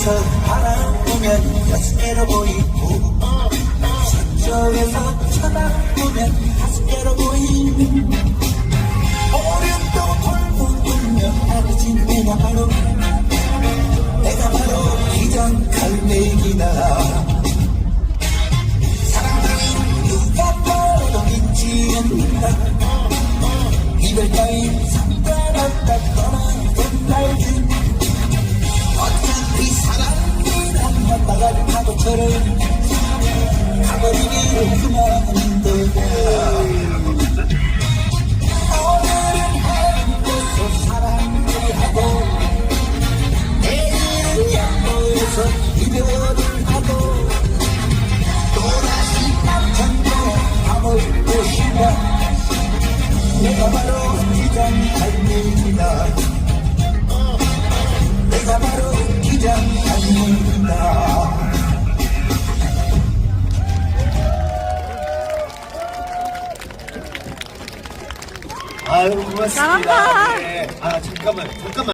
서쪽에서 바라보면 여섯 개로 보이고 서쪽에서 쳐다보면 다섯 개로 보이는 오른쪽 돌보면 아버진 내가 바로 내가 바로 기장 갈매기다. 이별 따윈 상관없다. 떠나 파도처럼 가버리기로 그만인데. 오늘은 행복해서 사랑을 하고 내일은 양보해서 아유 고맙습니다. 네. 아 잠깐만 잠깐만.